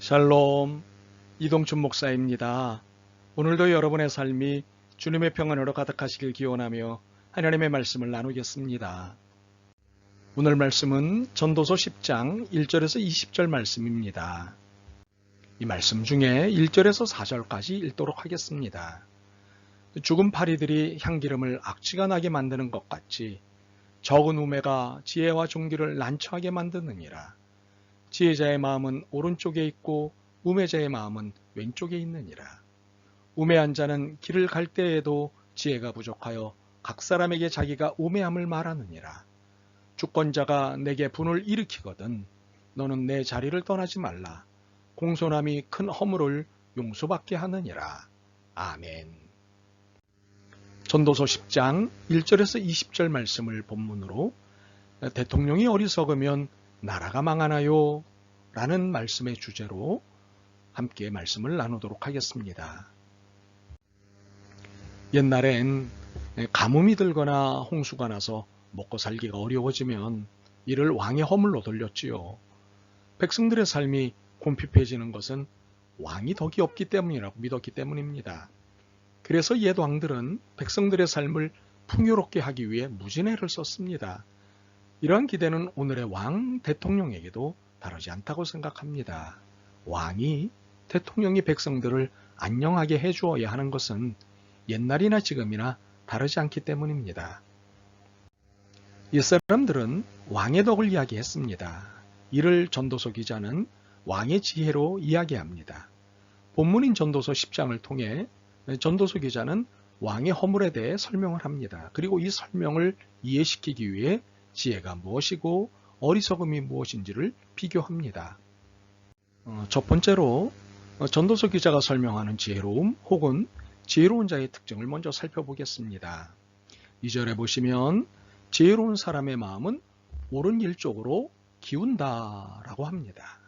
샬롬 이동춘 목사입니다. 오늘도 여러분의 삶이 주님의 평안으로 가득하시길 기원하며 하나님의 말씀을 나누겠습니다. 오늘 말씀은 전도서 10장 1절에서 20절 말씀입니다. 이 말씀 중에 1절에서 4절까지 읽도록 하겠습니다. 죽은 파리들이 향기름을 악취가 나게 만드는 것 같이 적은 우매가 지혜와 종기를 난처하게 만드느니라. 지혜자의 마음은 오른쪽에 있고 우매자의 마음은 왼쪽에 있느니라. 우매한 자는 길을 갈 때에도 지혜가 부족하여 각 사람에게 자기가 우매함을 말하느니라. 주권자가 내게 분을 일으키거든 너는 내 자리를 떠나지 말라. 공손함이 큰 허물을 용서받게 하느니라. 아멘. 전도서 10장 1절에서 20절 말씀을 본문으로 대통령이 어리석으면 나라가 망하나요? 라는 말씀의 주제로 함께 말씀을 나누도록 하겠습니다. 옛날엔 가뭄이 들거나 홍수가 나서 먹고 살기가 어려워지면 이를 왕의 허물로 돌렸지요. 백성들의 삶이 곤핍해지는 것은 왕이 덕이 없기 때문이라고 믿었기 때문입니다. 그래서 옛 왕들은 백성들의 삶을 풍요롭게 하기 위해 무진해를 썼습니다. 이러한 기대는 오늘의 왕 대통령에게도 다르지 않다고 생각합니다. 왕이 대통령이 백성들을 안녕하게 해주어야 하는 것은 옛날이나 지금이나 다르지 않기 때문입니다. 옛사람들은 왕의 덕을 이야기했습니다. 이를 전도서 기자는 왕의 지혜로 이야기합니다. 본문인 전도서 10장을 통해 전도서 기자는 왕의 허물에 대해 설명을 합니다. 그리고 이 설명을 이해시키기 위해 지혜가 무엇이고 어리석음이 무엇인지를 비교합니다. 어, 첫 번째로 어, 전도서 기자가 설명하는 지혜로움 혹은 지혜로운 자의 특징을 먼저 살펴보겠습니다. 2절에 보시면 지혜로운 사람의 마음은 옳은 일 쪽으로 기운다 라고 합니다.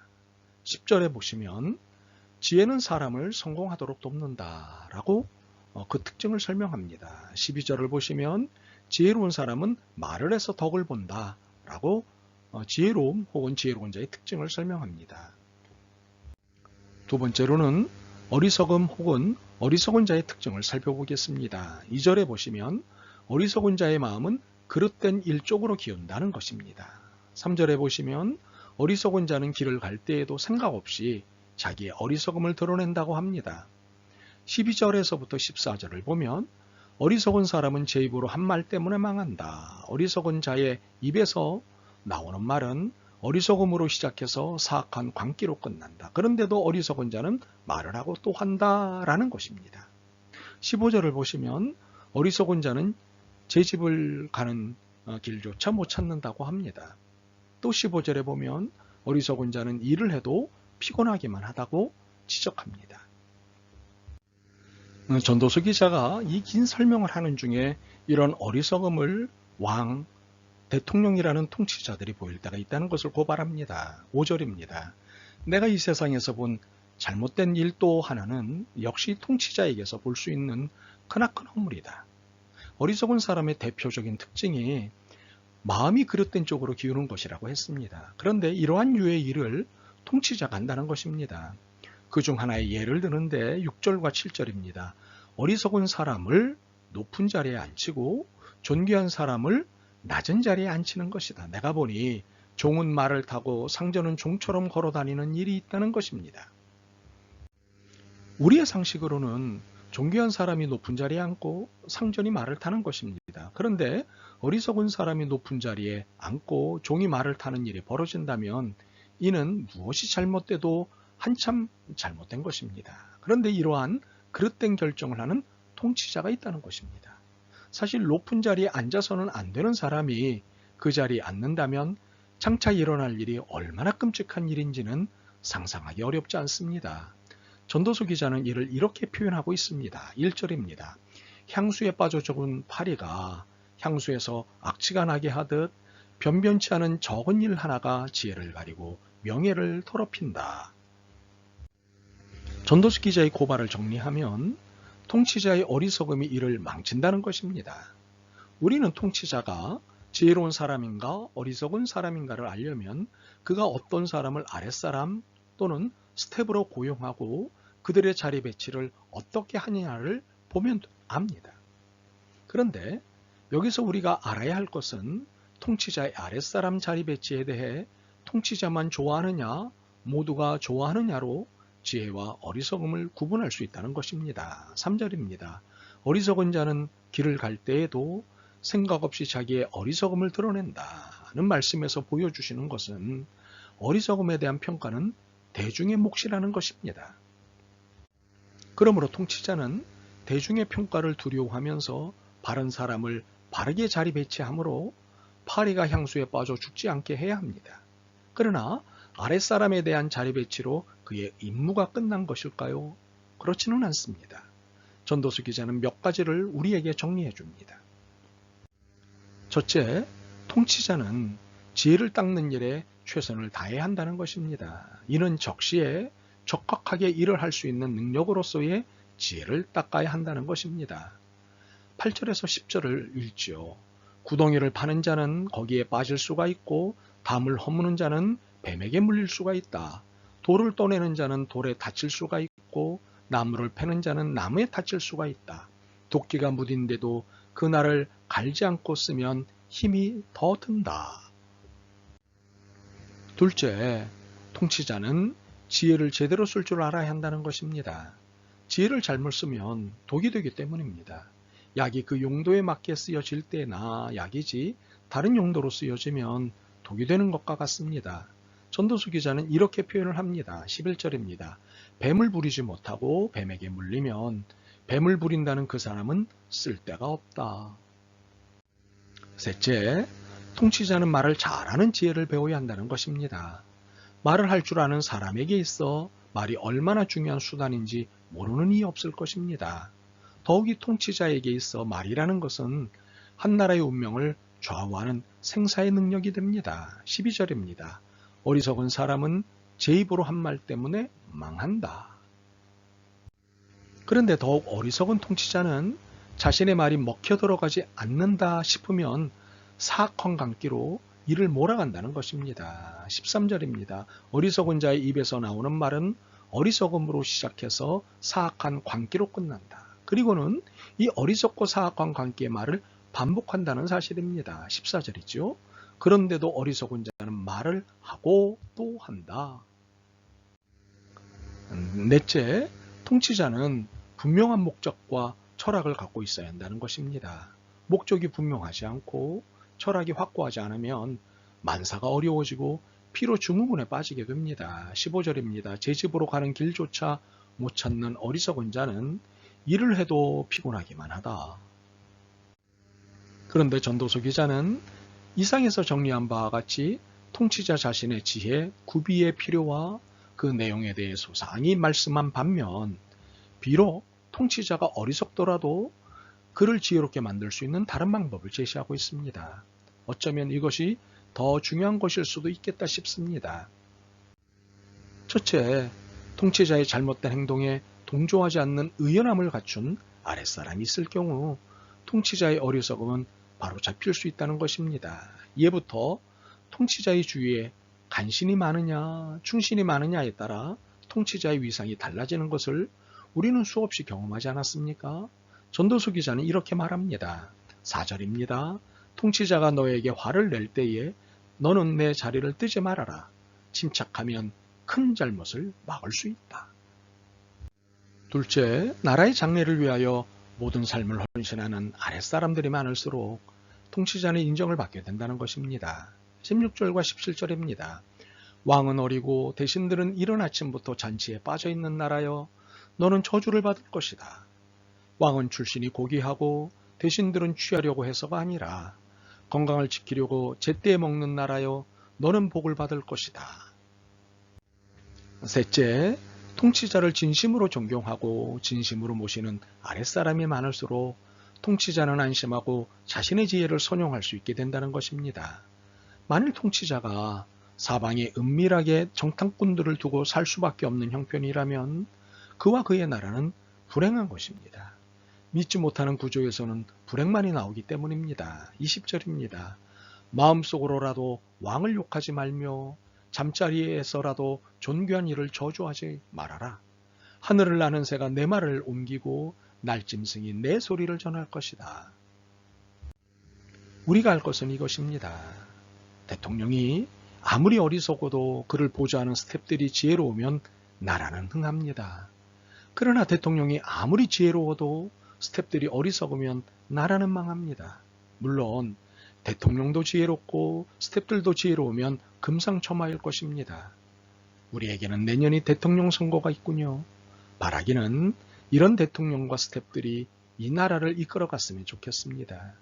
10절에 보시면 지혜는 사람을 성공하도록 돕는다 라고 어, 그 특징을 설명합니다. 12절을 보시면 지혜로운 사람은 말을 해서 덕을 본다 라고 어, 지혜로움 혹은 지혜로운 자의 특징을 설명합니다. 두 번째로는 어리석음 혹은 어리석은 자의 특징을 살펴보겠습니다. 2절에 보시면 어리석은 자의 마음은 그릇된 일 쪽으로 기운다는 것입니다. 3절에 보시면 어리석은 자는 길을 갈 때에도 생각 없이 자기의 어리석음을 드러낸다고 합니다. 12절에서부터 14절을 보면 어리석은 사람은 제 입으로 한 말 때문에 망한다. 어리석은 자의 입에서 나오는 말은 어리석음으로 시작해서 사악한 광기로 끝난다. 그런데도 어리석은 자는 말을 하고 또 한다라는 것입니다. 15절을 보시면 어리석은 자는 제 집을 가는 어, 길조차 못 찾는다고 합니다. 또 15절에 보면 어리석은 자는 일을 해도 피곤하기만 하다고 지적합니다. 어, 전도서 기자가 이 긴 설명을 하는 중에 이런 어리석음을 왕, 대통령이라는 통치자들이 보일 때가 있다는 것을 고발합니다. 5절입니다. 내가 이 세상에서 본 잘못된 일 또 하나는 역시 통치자에게서 볼 수 있는 크나큰 허물이다. 어리석은 사람의 대표적인 특징이 마음이 그릇된 쪽으로 기우는 것이라고 했습니다. 그런데 이러한 유의 일을 통치자가 한다는 것입니다. 그 중 하나의 예를 드는데 6절과 7절입니다. 어리석은 사람을 높은 자리에 앉히고 존귀한 사람을 낮은 자리에 앉히는 것이다. 내가 보니 종은 말을 타고 상전은 종처럼 걸어 다니는 일이 있다는 것입니다. 우리의 상식으로는 존귀한 사람이 높은 자리에 앉고 상전이 말을 타는 것입니다. 그런데 어리석은 사람이 높은 자리에 앉고 종이 말을 타는 일이 벌어진다면 이는 무엇이 잘못돼도 한참 잘못된 것입니다. 그런데 이러한 그릇된 결정을 하는 통치자가 있다는 것입니다. 사실 높은 자리에 앉아서는 안 되는 사람이 그 자리에 앉는다면 장차 일어날 일이 얼마나 끔찍한 일인지는 상상하기 어렵지 않습니다. 전도서 기자는 이를 이렇게 표현하고 있습니다. 1절입니다. 향수에 빠져 죽은 파리가 향수에서 악취가 나게 하듯 변변치 않은 적은 일 하나가 지혜를 가리고 명예를 더럽힌다. 전도서 기자의 고발을 정리하면 통치자의 어리석음이 이를 망친다는 것입니다. 우리는 통치자가 지혜로운 사람인가 어리석은 사람인가를 알려면 그가 어떤 사람을 아랫사람 또는 스텝으로 고용하고 그들의 자리 배치를 어떻게 하느냐를 보면 압니다. 그런데 여기서 우리가 알아야 할 것은 통치자의 아랫사람 자리 배치에 대해 통치자만 좋아하느냐, 모두가 좋아하느냐로 지혜와 어리석음을 구분할 수 있다는 것입니다. 3절입니다. 어리석은 자는 길을 갈 때에도 생각 없이 자기의 어리석음을 드러낸다는 말씀에서 보여주시는 것은 어리석음에 대한 평가는 대중의 몫이라는 것입니다. 그러므로 통치자는 대중의 평가를 두려워하면서 바른 사람을 바르게 자리 배치하므로 파리가 향수에 빠져 죽지 않게 해야 합니다. 그러나 아랫사람에 대한 자리 배치로 그의 임무가 끝난 것일까요? 그렇지는 않습니다. 전도수 기자는 몇 가지를 우리에게 정리해 줍니다. 첫째, 통치자는 지혜를 닦는 일에 최선을 다해야 한다는 것입니다. 이는 적시에 적확하게 일을 할 수 있는 능력으로서의 지혜를 닦아야 한다는 것입니다. 8절에서 10절을 읽지요. 구덩이를 파는 자는 거기에 빠질 수가 있고 담을 허무는 자는 뱀에게 물릴 수가 있다. 돌을 떠내는 자는 돌에 다칠 수가 있고 나무를 패는 자는 나무에 다칠 수가 있다. 도끼가 무딘데도 그날을 갈지 않고 쓰면 힘이 더 든다. 둘째, 통치자는 지혜를 제대로 쓸 줄 알아야 한다는 것입니다. 지혜를 잘못 쓰면 독이 되기 때문입니다. 약이 그 용도에 맞게 쓰여질 때나 약이지 다른 용도로 쓰여지면 독이 되는 것과 같습니다. 전도수 기자는 이렇게 표현을 합니다. 11절입니다. 뱀을 부리지 못하고 뱀에게 물리면 뱀을 부린다는 그 사람은 쓸데가 없다. 셋째, 통치자는 말을 잘하는 지혜를 배워야 한다는 것입니다. 말을 할 줄 아는 사람에게 있어 말이 얼마나 중요한 수단인지 모르는 이 없을 것입니다. 더욱이 통치자에게 있어 말이라는 것은 한 나라의 운명을 좌우하는 생사의 능력이 됩니다. 12절입니다. 어리석은 사람은 제 입으로 한 말 때문에 망한다. 그런데 더욱 어리석은 통치자는 자신의 말이 먹혀 들어가지 않는다 싶으면 사악한 강기로 이를 몰아간다는 것입니다. 13절입니다. 어리석은 자의 입에서 나오는 말은 어리석음으로 시작해서 사악한 광기로 끝난다. 그리고는 이 어리석고 사악한 관계의 말을 반복한다는 사실입니다. 14절이죠. 그런데도 어리석은 자는 말을 하고 또 한다. 음, 넷째, 통치자는 분명한 목적과 철학을 갖고 있어야 한다는 것입니다. 목적이 분명하지 않고 철학이 확고하지 않으면 만사가 어려워지고 피로 주무문에 빠지게 됩니다. 15절입니다. 제 집으로 가는 길조차 못 찾는 어리석은 자는 일을 해도 피곤하기만 하다. 그런데 전도서 기자는 이상에서 정리한 바와 같이 통치자 자신의 지혜, 구비의 필요와 그 내용에 대해 소상히 말씀한 반면 비록 통치자가 어리석더라도 그를 지혜롭게 만들 수 있는 다른 방법을 제시하고 있습니다. 어쩌면 이것이 더 중요한 것일 수도 있겠다 싶습니다. 첫째, 통치자의 잘못된 행동에 동조하지 않는 의연함을 갖춘 아랫사람이 있을 경우 통치자의 어리석음은 바로 잡힐 수 있다는 것입니다. 이부터 통치자의 주위에 간신이 많으냐, 충신이 많으냐에 따라 통치자의 위상이 달라지는 것을 우리는 수없이 경험하지 않았습니까? 전도수 기자는 이렇게 말합니다. 4절입니다. 통치자가 너에게 화를 낼 때에 너는 내 자리를 뜨지 말아라. 침착하면 큰 잘못을 막을 수 있다. 둘째, 나라의 장래를 위하여 모든 삶을 헌신하는 아랫사람들이 많을수록 통치자는 인정을 받게 된다는 것입니다. 16절과 17절입니다. 왕은 어리고 대신들은 이른 아침부터 잔치에 빠져 있는 나라여 너는 저주를 받을 것이다. 왕은 출신이 고귀하고 대신들은 취하려고 해서가 아니라 건강을 지키려고 제때에 먹는 나라여 너는 복을 받을 것이다. 셋째, 통치자를 진심으로 존경하고 진심으로 모시는 아랫사람이 많을수록 통치자는 안심하고 자신의 지혜를 선용할 수 있게 된다는 것입니다. 만일 통치자가 사방에 은밀하게 정탐꾼들을 두고 살 수밖에 없는 형편이라면 그와 그의 나라는 불행한 것입니다. 믿지 못하는 구조에서는 불행만이 나오기 때문입니다. 20절입니다. 마음속으로라도 왕을 욕하지 말며 잠자리에서라도 존귀한 일을 저주하지 말아라. 하늘을 나는 새가 내 말을 옮기고 날짐승이 내 소리를 전할 것이다. 우리가 할 것은 이것입니다. 대통령이 아무리 어리석어도 그를 보좌하는 스탭들이 지혜로우면 나라는 흥합니다. 그러나 대통령이 아무리 지혜로워도 스탭들이 어리석으면 나라는 망합니다. 물론 대통령도 지혜롭고 스탭들도 지혜로우면 금상첨화일 것입니다. 우리에게는 내년이 대통령 선거가 있군요. 바라기는 이런 대통령과 스탭들이 이 나라를 이끌어갔으면 좋겠습니다.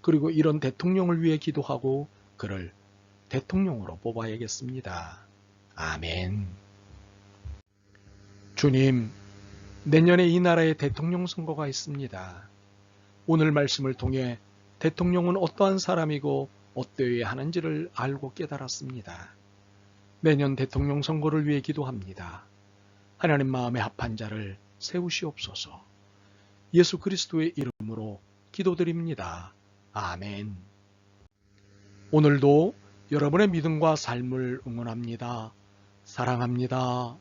그리고 이런 대통령을 위해 기도하고 그를 대통령으로 뽑아야겠습니다. 아멘. 주님, 내년에 이 나라에 대통령 선거가 있습니다. 오늘 말씀을 통해 대통령은 어떠한 사람이고 어떠해야 하는지를 알고 깨달았습니다. 내년 대통령 선거를 위해 기도합니다. 하나님 마음에 합한 자를 세우시옵소서. 예수 그리스도의 이름으로 기도드립니다. 아멘. 오늘도 여러분의 믿음과 삶을 응원합니다. 사랑합니다.